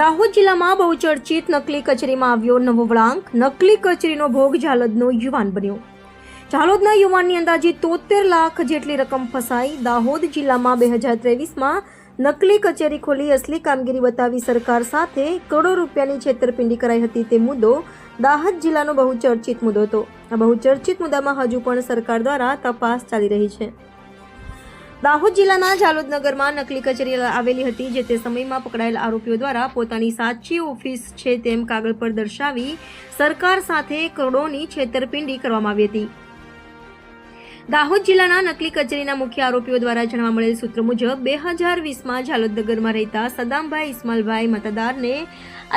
દાહોદ જિલ્લામાં બહુચર્ચિત નકલી કચેરીમાં આવ્યો નવો વળાંક. નકલી કચેરીનો ભોગ ઝાલોદનો યુવાન બન્યો. ઝાલોદના યુવાનની અંદાજે તોતેર લાખ જેટલી રકમ ફસાઈ. દાહોદ જિલ્લામાં બે હજાર ત્રેવીસમાં નકલી કચેરી ખોલી અસલી કામગીરી બતાવી સરકાર સાથે કરોડો રૂપિયાની છેતરપિંડી કરાઈ હતી તે મુદ્દો દાહોદ જિલ્લાનો બહુચર્ચિત મુદ્દો હતો. આ બહુચર્ચિત મુદ્દામાં હજુ પણ સરકાર દ્વારા તપાસ ચાલી રહી છે. દાહોદ જિલ્લાના જાલોદ નગરમાં નકલી કચેરી આવેલી હતી જે તે સમયમાં પકડાયેલ આરોપીઓ દ્વારા પોતાની સાચી ઓફિસ છે તેમ કાગળ પર દર્શાવી સરકાર સાથે કરોડોની છેતરપિંડી કરવામાં આવી હતી. દાહોદ જિલ્લાના નકલી કચેરીના મુખ્ય આરોપીઓ દ્વારા જાણવા મળેલ સૂત્ર મુજબ બે હજાર વીસમાં જાલોદ નગરમાં રહેતા સદામભાઈ ઇસ્માલભાઈ મતદારને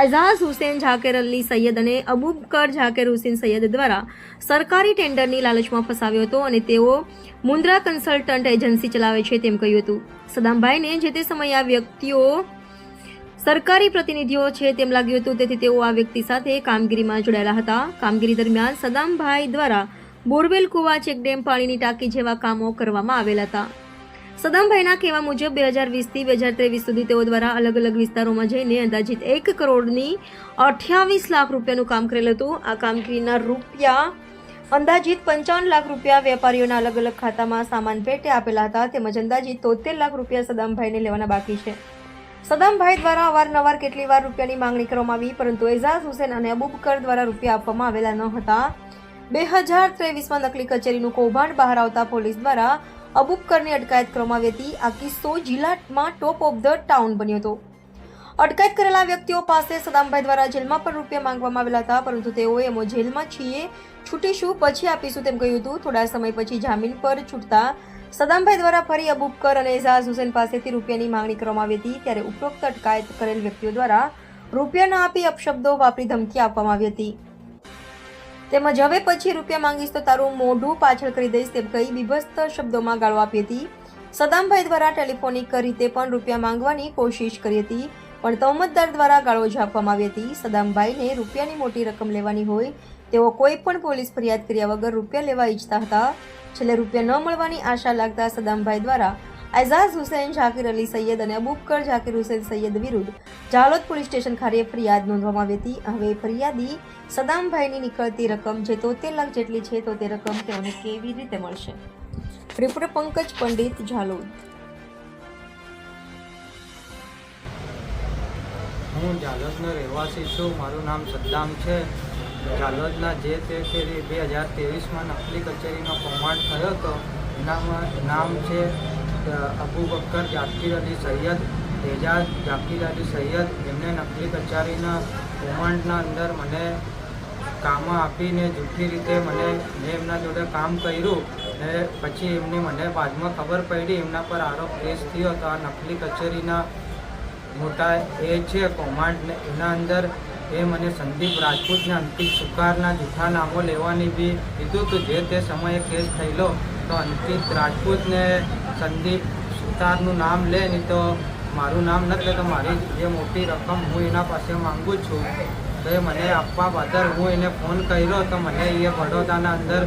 અઝાઝ હુસેન ઝાકેર અલી સૈયદ અને અબુબકર ઝાકેર હુસેન સૈયદ દ્વારા સરકારી ટેન્ડરની લાલચમાં ફસાવ્યો હતો અને તેઓ મુન્દ્રા કન્સલ્ટન્ટ એજન્સી ચલાવે છે તેમ કહ્યું હતું. સદામભાઈને જે તે સમયે આ વ્યક્તિઓ સરકારી પ્રતિનિધિઓ છે તેમ લાગ્યું હતું, તેથી તેઓ આ વ્યક્તિ સાથે કામગીરીમાં જોડાયેલા હતા. કામગીરી દરમિયાન સદામભાઈ દ્વારા બોરવેલ કુવા ચેકડેમ પાણીની ટાંકી જેવા કામો કરવામાં આવેલા હતા. સદામભાઈના કહેવા મુજબ, બે હજાર વીસથી બે હજાર ત્રેવીસ સુધી તેઓ દ્વારા અલગ અલગ વિસ્તારોમાં જઈને અંદાજિત એક કરોડની અઠ્યાવીસ લાખ રૂપિયાનું કામ કરેલું હતું. આ કામગીરીના રૂપિયા અંદાજિત પંચાવન લાખ રૂપિયા વેપારીઓના અલગ અલગ ખાતામાં સામાન પેટે આપેલા હતા તેમજ અંદાજિત તોતેર લાખ રૂપિયા સદામભાઈને લેવાના બાકી છે. સદામભાઈ દ્વારા અવારનવાર કેટલી વાર રૂપિયાની માંગણી કરવામાં આવી, પરંતુ એઝાઝ હુસેન અને અબુબકર દ્વારા રૂપિયા આપવામાં આવેલા ન હતા. બે હજાર ત્રેવીસમાં નકલી કચેરીનું કૌભાંડ બહાર આવતા પોલીસ દ્વારા અબુબકરની અટકાયત કરવામાં આવી હતી. આ કિસ્સો જિલ્લામાં ટોપ ઓફ ધ ટાઉન બન્યો હતો. અટકાયત કરેલા વ્યક્તિઓ પાસે સદામભાઈ દ્વારા જેલમાં પણ રૂપિયા માંગવામાં આવેલા હતા, પરંતુ તેઓએ એમો જેલમાં છીએ, છૂટીશું, પછી આપીશું તેમ કહ્યું હતું. થોડા સમય પછી જામીન પર છૂટતા સદામભાઈ દ્વારા ફરી અબુબકર અને એઝાઝ હુસેન પાસેથી રૂપિયાની માંગણી કરવામાં આવી હતી, ત્યારે ઉપરોક્ત અટકાયત કરેલ વ્યક્તિઓ દ્વારા રૂપિયા ન આપી અપશબ્દો વાપરી ધમકી આપવામાં આવી હતી. તેમજ હવે પછી રૂપિયા માંગીશ તો તારું મોઢું પાછળ કરી દઈશ તેમ કહી બીભસ્ત શબ્દોમાં ગાળો આપી હતી. સદામભાઈ દ્વારા ટેલિફોનિક રીતે પણ રૂપિયા માંગવાની કોશિશ કરી હતી, પણ તહમતદાર દ્વારા ગાળો ઝાપવામાં આવી હતી. સદામભાઈને રૂપિયાની મોટી રકમ લેવાની હોય, તેઓ કોઈ પણ પોલીસ ફરિયાદ કર્યા વગર રૂપિયા લેવા ઈચ્છતા હતા. છેલ્લે રૂપિયા ન મળવાની આશા લાગતા સદામભાઈ દ્વારા એઝાઝ હુસેન ઝાકીર અલી સૈયદ અને અબુબકર ઝાકીર હુસેન સૈયદ વિરુદ્ધ જાલોદ પોલીસ સ્ટેશન ખાતે ફરિયાદ નોંધવામાં આવી હતી. હવે ફરિયાદી સદામભાઈની નીકળતી રકમ જે તોતેર લાખ જેટલી છે, તો તે રકમ તેઓને કેવી રીતે મળશે? રિપોર્ટર પંકજ પંડિત ઝાલોદ હું જાલોદનો રહેવાસી છું. મારું નામ સદ્દામ છે. જાલોદના જે તે ફેરી બે હજાર ત્રેવીસમાં નકલી કચેરીનો કૌભાંડ થયો હતો એનામાં નામ છે અબુ બક્કર જાકીર અલી સૈયદ એજાજ જાકીર અલી સૈયદ, એમને નકલી કચેરીના કૌમાંડના અંદર મને કામ આપીને જૂઠી રીતે મને, મેં એમના જોડે કામ કર્યું ને પછી એમની મને બાદમાં ખબર પડી, એમના પર આરોપ કેસ થયો તો આ નકલી કચેરીના મોટા એ છે કૌભાંડ એના અંદર એ મને સંદીપ રાજપૂતને અંતિમ સુકારના જૂઠા નામો લેવાની બી કીધું હતું જે તે સમયે કેસ થયેલો તો અંકિત રાજપૂતને સંદીપ સુતારનું નામ લે, નહીં તો મારું નામ નથી લે તો મારી જે મોટી રકમ હું એના પાસે માંગુ છું, તો એ મને આપવા બદલ હું એને ફોન કર્યો તો મને એ વડોદરાના અંદર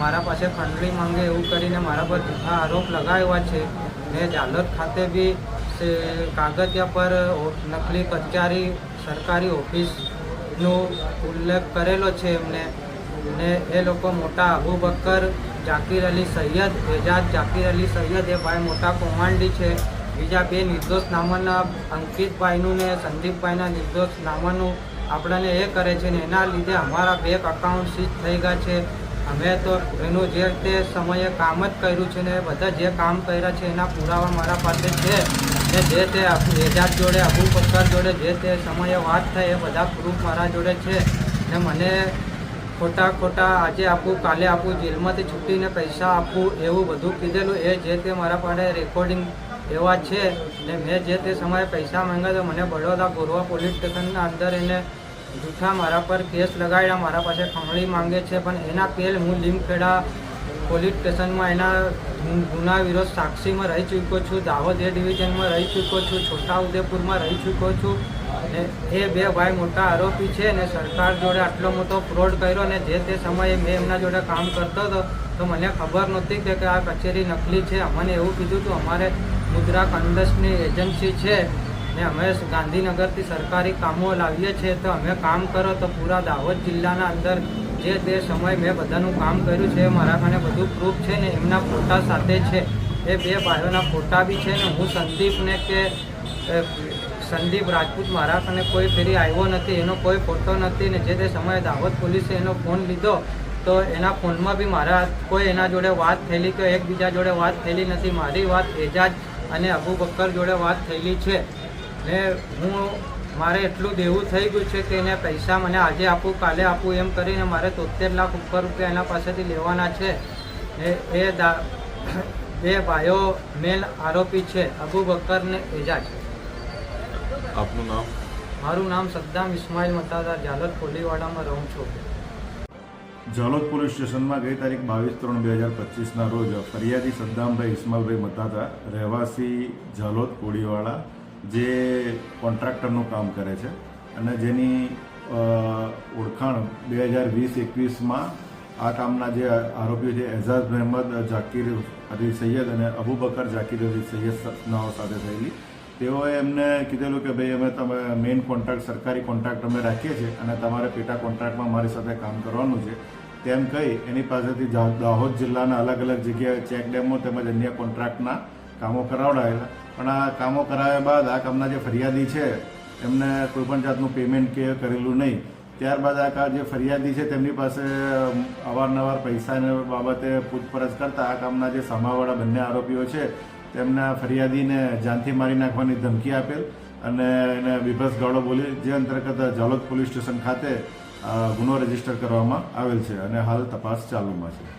મારા પાસે ખંડણી માંગે એવું કરીને મારા પર જૂઠા આરોપ લગાવ્યા છે. મેં જાલોદ ખાતે બી કાગળિયા પર નકલી કચેરી સરકારી ઓફિસનો ઉલ્લેખ કરેલો છે એમને. ને એ લોકો મોટા અબુ બકર જાકીર અલી સૈયદ, એજાજ જાકીર અલી સૈયદ એ ભાઈ મોટા કૌમાંડી છે. બીજા બે નિર્દોષ નામાના અંકિતભાઈનું ને સંદીપભાઈના નિર્દોષ નામાનું આપણને એ કરે છે ને એના લીધે અમારા બેંક અકાઉન્ટ સીઝ થઈ ગયા છે. અમે તો એનું જે તે સમયે કામ જ કર્યું છે ને બધા જે કામ કર્યા છે એના પુરાવા મારા પાસે છે. ને જે તે એજાદ જોડે અબુ બકર જોડે જે તે સમયે વાત થઈ એ બધા પ્રૂફ મારા જોડે છે. ને મને ખોટા ખોટા આજે આપું, કાલે આપું, જેલમાંથી છૂટીને પૈસા આપું, એવું બધું કીધેલું એ જે તે મારા પાસે રેકોર્ડિંગ એવા છે. ને મેં જે તે સમયે પૈસા માંગ્યા તો મને બડોદરા ગોરવા પોલીસ સ્ટેશનના અંદર એને જૂઠા મારા પર કેસ લગાડ્યા, મારા પાસે ખમણી માંગે છે, પણ એના પેલ હું લીમખેડા પોલીસ સ્ટેશનમાં એના ગુના વિરોધ સાક્ષીમાં રહી ચૂક્યો છું, દાહોદ એ ડિવિઝનમાં રહી ચૂક્યો છું, છોટાઉદેપુરમાં રહી ચૂક્યો છું એ બે ભાઈ મોટા આરોપી છે ને સરકાર જોડે આટલો મોટો ફ્રોડ કર્યો અને જે તે સમયે મેં એમના જોડે કામ કરતો હતો, તો મને ખબર નહોતી કે આ કચેરી નકલી છે. અમને એવું કીધું હતું અમારે મુદ્રા કંડસની એજન્સી છે. ને અમે ગાંધીનગરથી સરકારી કામો લાવીએ છીએ. તો અમે કામ કરો તો પૂરા દાહોદ જિલ્લાના અંદર જે તે સમયે મેં બધાનું કામ કર્યું છે, મારા પાસે બધું પ્રૂફ છે ને એમના ફોટા સાથે છે. એ બે ભાઈઓના ફોટા બી છે ને હું સંદીપને કે સંદીપ રાજપૂત મારા કને કોઈ ફેરી આવ્યો નથી, એનો કોઈ ફોટો નથી ને જે તે સમયે દાહોદ પોલીસે એનો ફોન લીધો, તો એના ફોનમાં બી મારા કોઈ એના જોડે વાત થયેલી કે એકબીજા જોડે વાત થયેલી નથી. મારી વાત એજાજ અને અબુ બક્કર જોડે વાત થયેલી છે. ને હું મારે એટલું દેવું થઈ ગયું છે કે એને પૈસા મને આજે આપું કાલે આપું એમ કરીને મારે તોતેર લાખ ઉપર રૂપિયા એના પાસેથી લેવાના છે. ને એ દા બે ભાઈઓ મેન આરોપી છે અબુ બકર ને એજાજ. આપનું નામ? મારું નામ સદ્દામ ઇસ્માઇલ મતાદાર જાલોદ કોલીવાડામાં રહું છું. જાલોદ પોલીસ સ્ટેશનમાં ગઈ તારીખ બાવીસ ત્રણ બે હજાર પચીસના રોજ ફરિયાદી સદ્દામભાઈ ઇસ્માઇલભાઈ મતાદાર રહેવાસી ઝાલોદ કોળીવાળા જે કોન્ટ્રાક્ટરનું કામ કરે છે અને જેની ઓળખાણ બે હજાર વીસ એકવીસમાં આ કામના જે આરોપીઓ છે, એઝાઝ મહેમદ જાકીર અલી સૈયદ અને અબુબકર ઝાકીર અલી સૈયદ નાઓ સાથે થયેલી. તેઓએ એમને કીધેલું કે ભાઈ, અમે તમે મેઇન કોન્ટ્રાક્ટ, સરકારી કોન્ટ્રાક્ટ અમે રાખીએ છીએ અને તમારે પેટા કોન્ટ્રાક્ટમાં મારી સાથે કામ કરવાનું છે. તેમ કહી એની પાસેથી દાહોદ જિલ્લાના અલગ અલગ જગ્યાએ ચેક ડેમો તેમજ અન્ય કોન્ટ્રાક્ટના કામો કરાવડાવેલા પણ આ કામો કરાવ્યા બાદ આ કામના જે ફરિયાદી છે, એમને કોઈપણ જાતનું પેમેન્ટ કે કરેલું નહીં. ત્યારબાદ આ જે ફરિયાદી છે, તેમની પાસે અવારનવાર પૈસાને બાબતે પૂછપરછ કરતા આ કામના જે સામાવાળા બંને આરોપીઓ છે, તેમના ફરિયાદીને જાનથી મારી નાખવાની ધમકી આપેલ અને એને બીભત્સ ગાળો બોલી જે અંતર્ગત ઝાલોદ પોલીસ સ્ટેશન ખાતે ગુનો રજિસ્ટર કરવામાં આવેલ છે અને હાલ તપાસ ચાલુમાં છે.